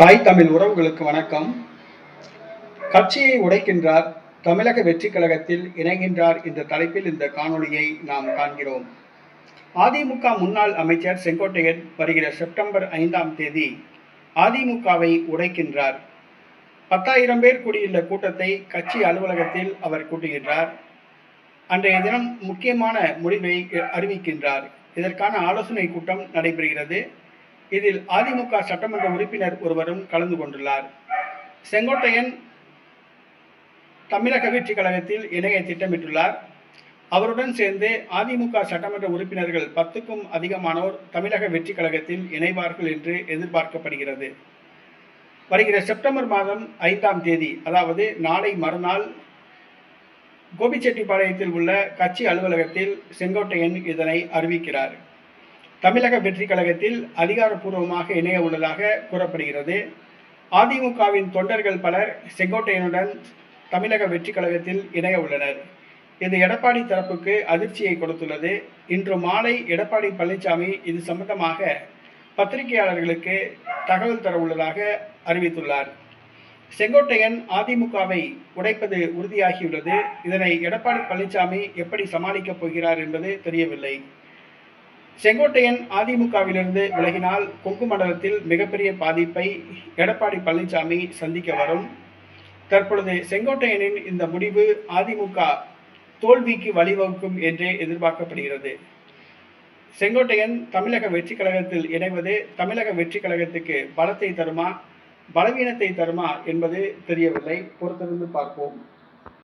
தாய் தமிழ் உறவுகளுக்கு வணக்கம். கட்சியை உடைக்கின்றார் தமிழக வெற்றி கழகத்தில் இணைகின்றார் என்ற தலைப்பில் இந்த காணொளியை நாம் காண்கிறோம். அதிமுக முன்னாள் அமைச்சர் செங்கோட்டையன் வருகிற செப்டம்பர் ஐந்தாம் தேதி அதிமுகவை உடைக்கின்றார். பத்தாயிரம் பேர் கூடியுள்ள கூட்டத்தை கட்சி அலுவலகத்தில் அவர் கூட்டுகின்றார். அன்றைய தினம் முக்கியமான முடிவை அறிவிக்கின்றார். இதற்கான ஆலோசனை கூட்டம் நடைபெறுகிறது. இதில் அதிமுக சட்டமன்ற உறுப்பினர் ஒருவரும் கலந்து கொண்டுள்ளார். செங்கோட்டையன் தமிழக வெற்றி கழகத்தில் இணைய திட்டமிட்டுள்ளார். அவருடன் சேர்ந்து அதிமுக சட்டமன்ற உறுப்பினர்கள் பத்துக்கும் அதிகமானோர் தமிழக வெற்றி கழகத்தில் இணைவார்கள் என்று எதிர்பார்க்கப்படுகிறது. வருகிற செப்டம்பர் மாதம் ஐந்தாம் தேதி அதாவது நாளை மறுநாள் கோபிச்செட்டிப்பாளையத்தில் உள்ள கட்சி அலுவலகத்தில் செங்கோட்டையன் இதனை அறிவிக்கிறார். தமிழக வெற்றி கழகத்தில் அதிகாரப்பூர்வமாக இணைய உள்ளதாக கூறப்படுகிறது. அதிமுகவின் தொண்டர்கள் பலர் செங்கோட்டையனுடன் தமிழக வெற்றி கழகத்தில் இணைய உள்ளனர். இது எடப்பாடி தரப்புக்கு அதிர்ச்சியை கொடுத்துள்ளது. இன்று மாலை எடப்பாடி பழனிசாமி இது சம்பந்தமாக பத்திரிகையாளர்களுக்கு தகவல் தர உள்ளதாக அறிவித்துள்ளார். செங்கோட்டையன் அதிமுகவை உடைப்பது உறுதியாகியுள்ளது. இதனை எடப்பாடி பழனிசாமி எப்படி சமாளிக்கப் போகிறார் என்பது தெரியவில்லை. செங்கோட்டையன் அதிமுகவிலிருந்து விலகினால் கொங்கு மண்டலத்தில் மிகப்பெரிய பாதிப்பை எடப்பாடி பழனிசாமி சந்திக்க வரும். தற்பொழுது செங்கோட்டையனின் இந்த முடிவு அதிமுக தோல்விக்கு வழிவகுக்கும் என்றே எதிர்பார்க்கப்படுகிறது. செங்கோட்டையன் தமிழக வெற்றி கழகத்தில் இணைவது தமிழக வெற்றி கழகத்துக்கு பலத்தை தருமா பலவீனத்தை தருமா என்பது தெரியவில்லை. பொறுத்திருந்து பார்ப்போம்.